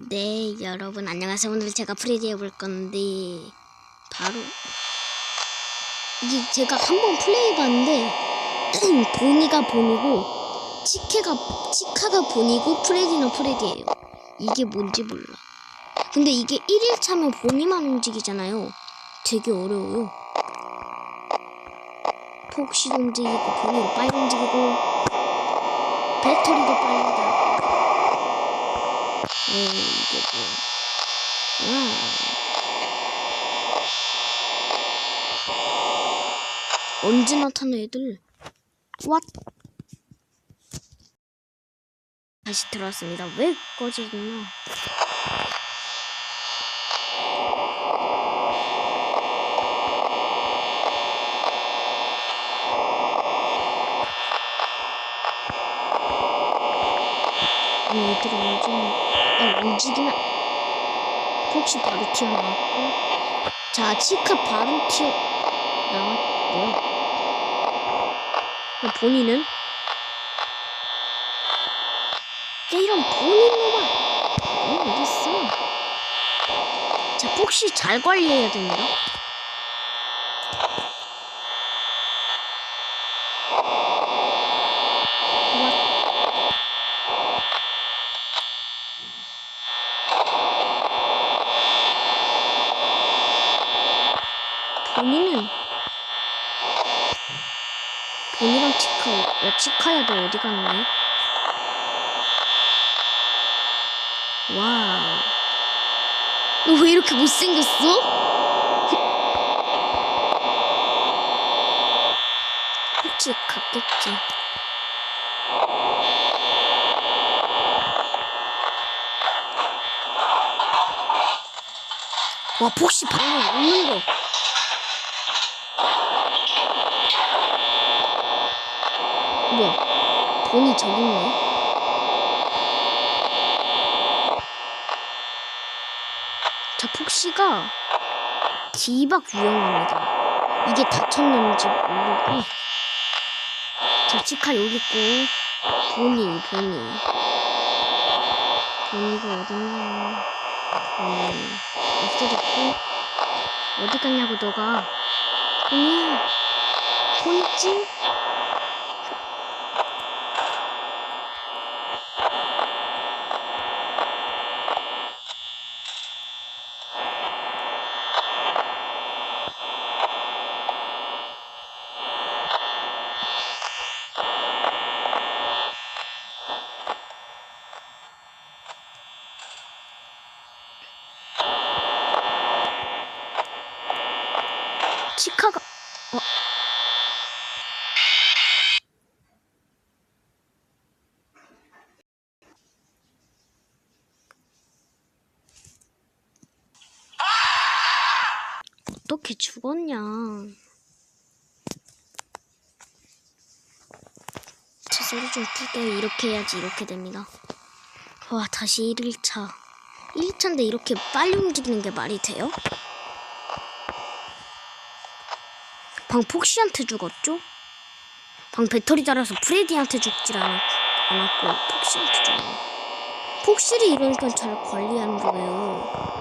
네, 여러분 안녕하세요. 오늘 제가 프레디 해볼 건데 바로 이게 제가 한번 플레이 해봤는데 보니가 본이고 치케가 치카가 본이고 프레디는 프레디예요. 이게 뭔지 몰라. 근데 이게 1일차면 본이만 움직이잖아요. 되게 어려워요. 폭시도 움직이고 본이도 빨리 움직이고 배터리도 빨리 다 에이, 이게 뭐야. 와. 언제 나타나 애들? 왓? 다시 들어왔습니다. 왜. 아니, 애들이 완전, 아, 움직이나. 혹시 바로 튀어나왔고. 자, 치카 바로 튀어, 나왔고요. 그럼 본인은? 야, 이런 본인 놈아! 어, 어딨어? 자, 폭시 잘 관리해야 됩니다. 와, 본인은 본이랑 치카 야 치카야 너 어디 갔니? 와우 너 왜 이렇게 못생겼어? 혹시 갔겠지 와 폭시 방금 웃는 거 뭐야? 돈이 저기 있네. 자, 폭시가 디박 유용합니다. 이게 다쳤는지 모르고. 자, 치카 여기 있고. 보니, 보니. 보니가 어딨냐. 보니. 없어졌고. 어디 갔냐고, 너가. 보니야. 보니지? 치카가 어. 어떻게 죽었냐? 제 소리 좀 풀게요. 이렇게 해야지 이렇게 됩니다. 와 다시 1일차 1일차인데 이렇게 빨리 움직이는 게 말이 돼요? 방 폭시한테 죽었죠? 방 배터리 달아서 프레디한테 죽질 않, 않았고 폭시한테 죽었네. 폭실이 이러니까 잘 관리하는 거예요.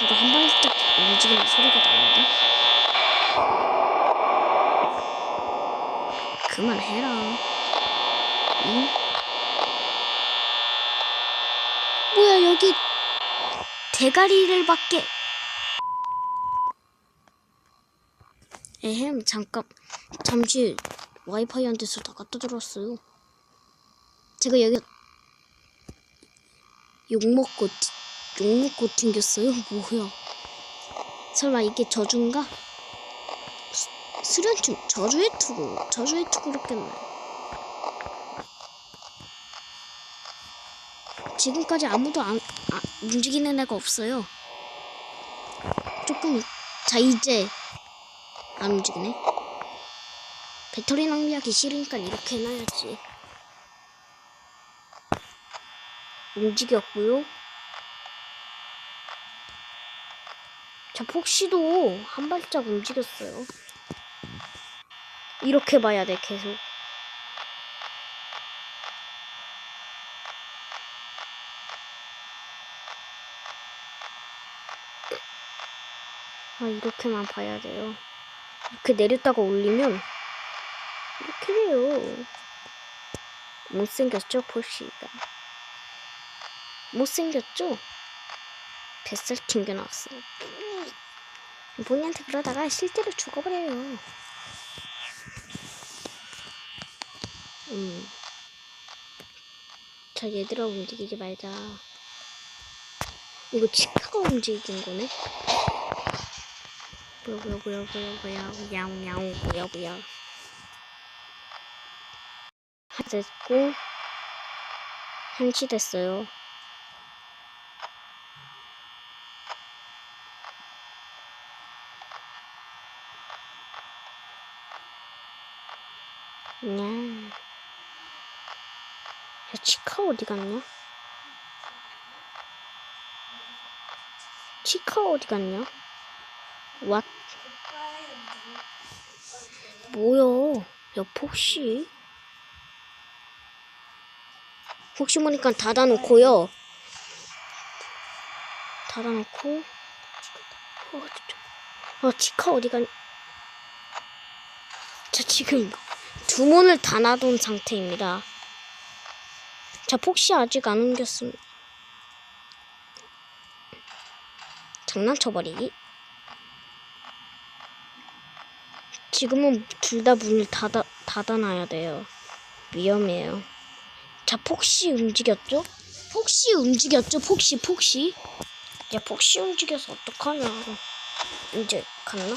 누가 한 발짝 움직이는 소리가 나는데? 그만해라. 응? 뭐야 여기 대가리를 밖에. 에헴 잠깐. 잠시 와이파이한테 서 나갔다 들어왔어요. 제가 여기 욕먹고 튀- 욕먹고 튕겼어요. 뭐야. 설마 이게 저주인가? 수- 수련충 저주의 투구 저주의 투구였겠네 지금까지 아무도 안, 아, 움직이는 애가 없어요. 조금, 자, 이제, 안 움직이네. 배터리 낭비하기 싫으니까 이렇게 해놔야지. 움직였고요. 자, 폭시도 한 발짝 움직였어요. 이렇게 봐야 돼, 계속. 아, 이렇게만 봐야 돼요. 이렇게 내렸다가 올리면 이렇게 돼요. 못생겼죠, 폴시가. 못생겼죠? 뱃살 튕겨나왔어요. 본인한테 그러다가 실제로 죽어버려요. 음. 자, 얘들아 움직이지 말자. 이거 치카가 움직인 거네? 뭐야, 뭐야, 뭐야, 뭐야, 뭐야, 뭐야, 뭐야. 하 됐고, 한시 됐어요. 냐. 야, 치카 어디 갔냐? 치카 어디 갔냐? 왓? 뭐야? 야, 폭시? 혹시 모르니까 닫아놓고요. 닫아놓고. 어, 저, 어, 치카 어디 갔냐? 자, 지금 두 문을 다 놔둔 상태입니다. 자, 폭시 아직 안 옮겼습니다. 장난쳐버리기. 지금은 둘 다 문을 닫아, 닫아놔야 돼요. 위험해요. 자, 폭시 움직였죠? 폭시 움직였죠? 폭시, 폭시. 야, 폭시 움직여서 어떡하냐. 이제 갔나?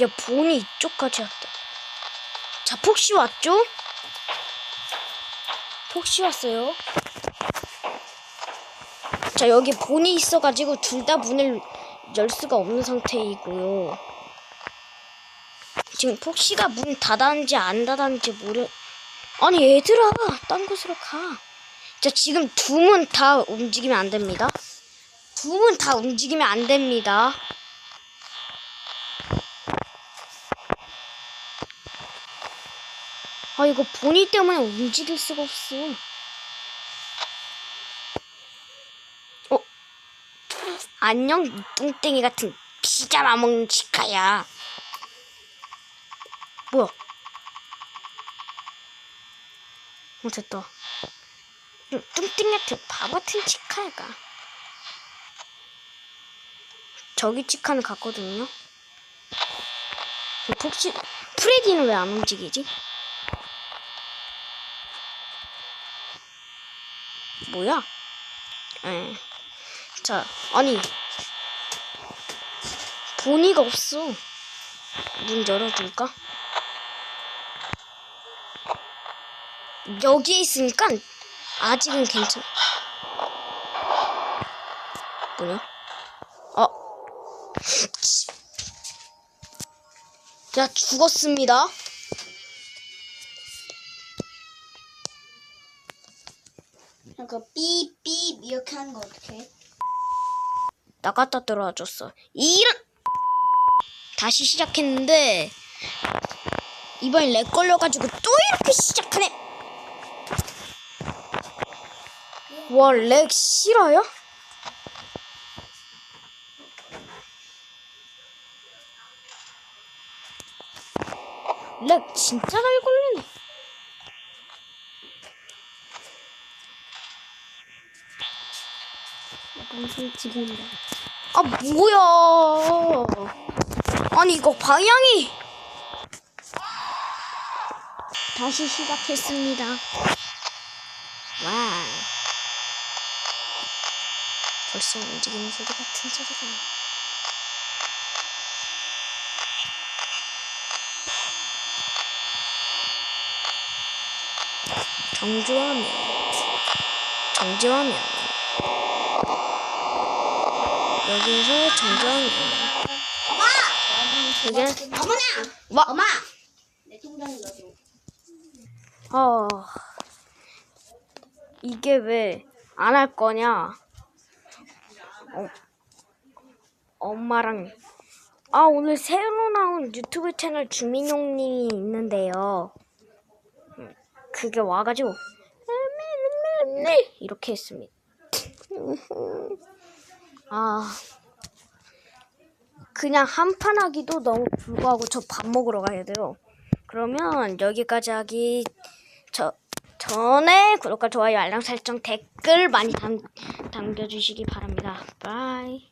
야, 본이 이쪽까지 왔다. 자, 폭시 왔죠? 폭시 왔어요. 자, 여기 본이 있어가지고 둘 다 문을 열 수가 없는 상태이고요. 지금 폭시가 문 닫았는지 안 닫았는지 모르... 아니, 얘들아! 딴 곳으로 가. 자, 지금 두 문 다 움직이면 안 됩니다. 두 문 다 움직이면 안 됩니다. 아, 이거 본이 때문에 움직일 수가 없어. 어? 안녕, 이 뚱땡이 같은 피자나 먹는 치카야. 뭐야? 어, 됐다. 응, 뚱땡이 같은 바보 같은 치카가. 저기 치카는 갔거든요. 혹시 프레디는 왜 안 움직이지? 뭐야? 에. 자, 아니. 본이가 없어. 문 열어둘까? 여기에 있으니까 아직은 괜찮아. 뭐냐? 어. 자, 죽었습니다. 그러니까 삐삐 이렇게 하는 거 어떡해? 나갔다 들어와줬어. 이런! 다시 시작했는데, 이번엔 렉 걸려가지고 또 이렇게 시작하네! 와, 렉 싫어요? 렉 진짜 잘 걸리네. 방송 찍는다. 아, 뭐야. 아니, 이거 방향이. 다시 시작했습니다. 와. 벌써 움직이는 소리 같은 소리가. 정주하면. 정지하면. 여기서 정주하면. 이게 어머나! 와 엄마! 내 통장에 넣어줘. 아, 이게 왜 안 할 거냐? 어, 엄마랑 아 오늘 새로 나온 유튜브 채널 주민용님이 있는데요. 음, 그게 와가지고 이렇게 했습니다. 아 그냥 한 판 하기도 너무 불구하고 저 밥 먹으러 가야 돼요. 그러면 여기까지 하기 저 전에 구독과 좋아요 알람 설정 댓글 많이 남, 남겨주시기 바랍니다. 바이.